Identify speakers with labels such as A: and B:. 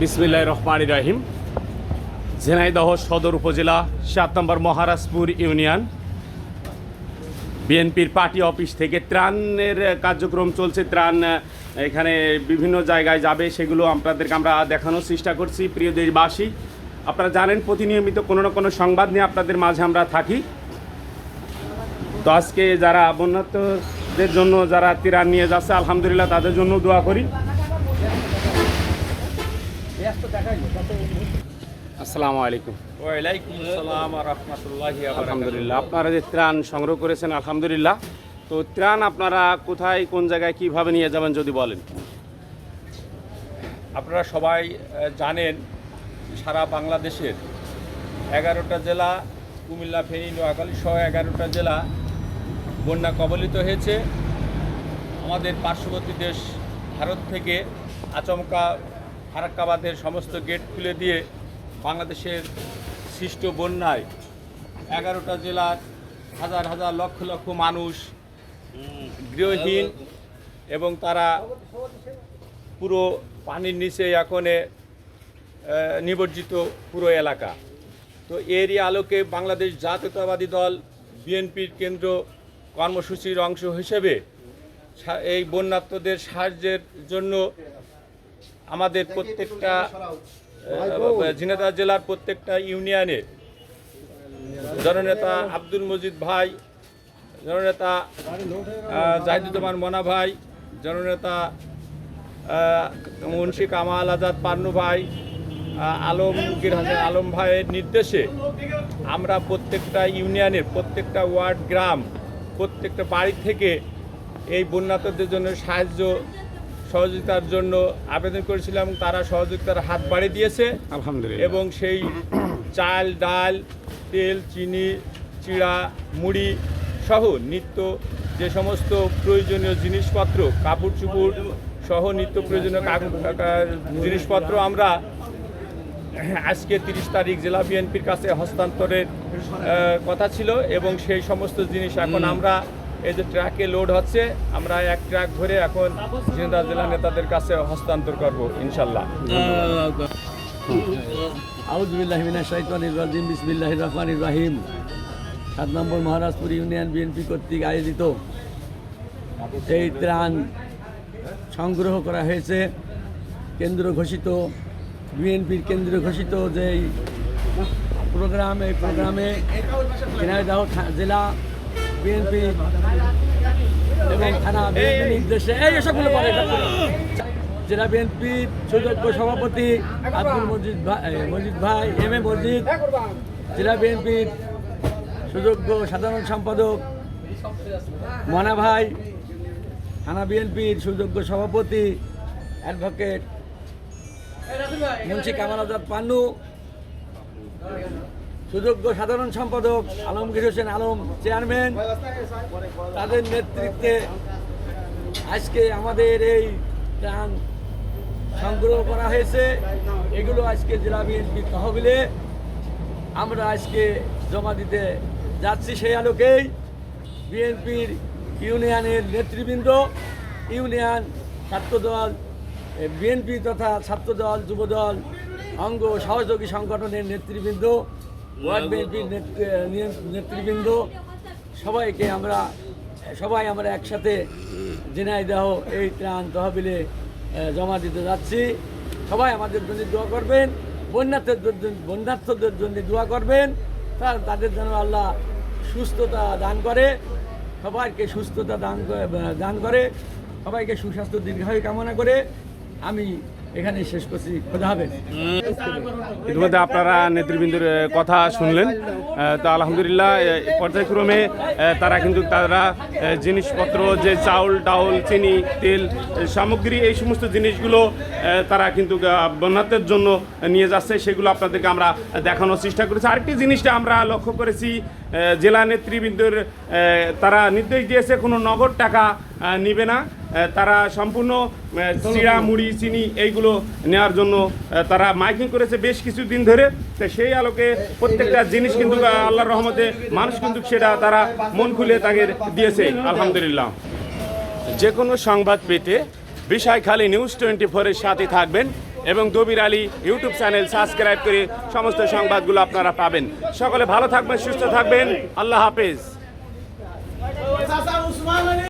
A: বিসমিল্লাহ রহমান রাহিম। ঝিনাইদহ সদর উপজেলা, সাত নম্বর মহারাজপুর ইউনিয়ন। বিএনপির পার্টি অফিস থেকে ত্রাণের কার্যক্রম চলছে, ত্রাণ এখানে বিভিন্ন জায়গায় যাবে, সেগুলো আপনাদেরকে আমরা দেখানোর চেষ্টা করছি, প্রিয় দেশবাসী। আপনারা জানেন, প্রতিনিয়মিত কোনো না কোনো সংবাদ নিয়ে আপনাদের মাঝে আমরা থাকি। তো আজকে যারা বন্যাত্মদের জন্য যারা ত্রাণ নিয়ে যাচ্ছে, আলহামদুলিল্লাহ তাদের জন্য দোয়া করি। আসসালামু আলাইকুম।
B: ওয়ালাইকুম আসসালাম রহমতুল্লাহি
A: আলহামদুলিল্লাহ আপনারা যে ত্রাণ সংগ্রহ করেছেন আলহামদুলিল্লাহ। তো ত্রাণ আপনারা কোথায় কোন জায়গায় কীভাবে নিয়ে যাবেন যদি বলেন?
B: আপনারা সবাই জানেন সারা বাংলাদেশের এগারোটা জেলা কুমিল্লা ফেনী নোয়াখালী সহ এগারোটা জেলা বন্যা কবলিত হয়েছে। আমাদের পার্শ্ববর্তী দেশ ভারত থেকে আচমকা ফারাক্কাবাদের সমস্ত গেট খুলে দিয়ে বাংলাদেশের সৃষ্ট বন্যায় এগারোটা জেলার হাজার হাজার লক্ষ লক্ষ মানুষ গৃহহীন এবং তারা পুরো পানির নিচে এখনে আহ, নিবজ্জিত পুরো এলাকা। তো এরই আলোকে বাংলাদেশ জাতীয়তাবাদী দল বিএনপির কেন্দ্র কর্মসূচির অংশ হিসেবে এই বন্যাত্মদের সাহায্যের জন্য আমাদের প্রত্যেকটা ঝিনাইদহ জেলার প্রত্যেকটা ইউনিয়নে জননেতা আব্দুল মজিদ ভাই, জননেতা জাহিদুজ্জামান মনা ভাই, জননেতা মুন্সি কামাল আজাদ পান্নু ভাই আলমগীর হাসান আলম ভাইয়ের নির্দেশে আমরা প্রত্যেকটা ইউনিয়নের প্রত্যেকটা ওয়ার্ড, গ্রাম, প্রত্যেকটা বাড়ি থেকে এই বন্যাতদের জন্য সাহায্য সহযোগিতার জন্য আবেদন করেছিলাম তারা সহযোগিতার হাত বাড়িয়ে দিয়েছে।
A: আলহামদুলিল্লাহ।
B: এবং সেই চাল ডাল তেল চিনি চিড়া মুড়ি সহ নিত্য যে সমস্ত প্রয়োজনীয় জিনিসপত্র কাপড় চুপড় সহ নিত্য প্রয়োজনীয় জিনিসপত্র আমরা আজকে তিরিশ তারিখ জেলা বিএনপির কাছে হস্তান্তরের কথা ছিল এবং সেই সমস্ত জিনিস এখন আমরা এই যে ট্রাকে লোড হচ্ছে, আমরা এক ট্রাক ধরে এখন জিন্দা জেলা নেতাদের কাছে হস্তান্তর করব, ইনশাল্লাহ।
C: বিসমিল্লাহির সাত নম্বর মহারাজপুর ইউনিয়ন বিএনপি কর্তৃক আয়োজিত এই ত্রাণ সংগ্রহ করা হয়েছে। কেন্দ্র ঘোষিত, বিএনপির কেন্দ্র ঘোষিত যেই প্রোগ্রাম, এই প্রোগ্রামে জেলা বিএনপি, এবং থানা বিএনপি নির্দেশে, এই এসবগুলো জেলা বিএনপির সুযোগ্য সভাপতি আব্দুল মজিদ ভাই মজিদ ভাই, এম এ মজিদ। জেলা বিএনপির সুযোগ্য সাধারণ সম্পাদক মনা ভাই। থানা বিএনপির সুযোগ্য সভাপতি অ্যাডভোকেট মুন্সি কামাল আজাদ পান্নু। সুযোগ্য সাধারণ সম্পাদক আলমগীর হোসেন আলম, চেয়ারম্যান। তাদের নেতৃত্বে আজকে আমাদের এই ত্রাণ সংগ্রহ করা হয়েছে। এগুলো আজকে জেলা বিএনপির তহবিলে। আমরা আজকে জমা দিতে যাচ্ছি সেই আলোকেই। বিএনপির ইউনিয়নের নেতৃবৃন্দ, ইউনিয়ন ছাত্রদল, বিএনপি তথা ছাত্রদল, যুবদল, অঙ্গ সহযোগী সংগঠনের নেতৃবৃন্দ ওয়ার্ড বিএনপির নেতৃ- নেতৃবৃন্দ, সবাইকে আমরা সবাই আমরা একসাথে ঝিনাইদহ এই ত্রাণ তহবিলে জমা দিতে যাচ্ছি। সবাই আমাদের জন্য দোয়া করবেন। বন্যার্থের জন্য বন্যার্থদের জন্য দোয়া করবেন। তার তাদের যেন আল্লাহ সুস্থতা দান করে। সবাইকে সুস্থতা দান করে- দান করে। সবাইকে সুস্বাস্থ্য দীর্ঘায়ু কামনা করে। আমি এখানে শেষ করছি। খোদা
A: ইতিমধ্যে আপনারা নেতৃবৃন্দের কথা শুনলেন। তো আলহামদুলিল্লাহ পর্যায়ক্রমে তারা কিন্তু তারা জিনিসপত্র, যে চাউল, ডাউল, চিনি, তেল সামগ্রী, এই সমস্ত জিনিসগুলো তারা কিন্তু বন্যাতের জন্য নিয়ে যাচ্ছে। সেগুলো আপনাদেরকে আমরা দেখানোর চেষ্টা করেছি। আরেকটি জিনিসটা আমরা লক্ষ্য করেছি জেলা নেতৃবৃন্দের তারা নির্দেশ দিয়েছে, কোনো নগদ টাকা নিবে না। তারা সম্পূর্ণ চিড়া মুড়ি চিনি এইগুলো নেওয়ার জন্য তারা মাইকিং করেছে বেশ কিছুদিন ধরে। তো সেই আলোকে প্রত্যেকটা জিনিস কিন্তু আল্লাহর রহমতে মানুষ কিন্তু সেটা তারা মন খুলে তাকে দিয়েছে আলহামদুলিল্লাহ। যে কোনো সংবাদ পেতে বিষয় খালি নিউজ টোয়েন্টি ফোরের সাথে থাকবেন এবং Dabir Ali YouTube channel subscribe করে সমস্ত সংবাদগুলো আপনারা পাবেন। সকলে ভালো থাকবেন সুস্থ থাকবেন। আল্লাহ হাফেজ।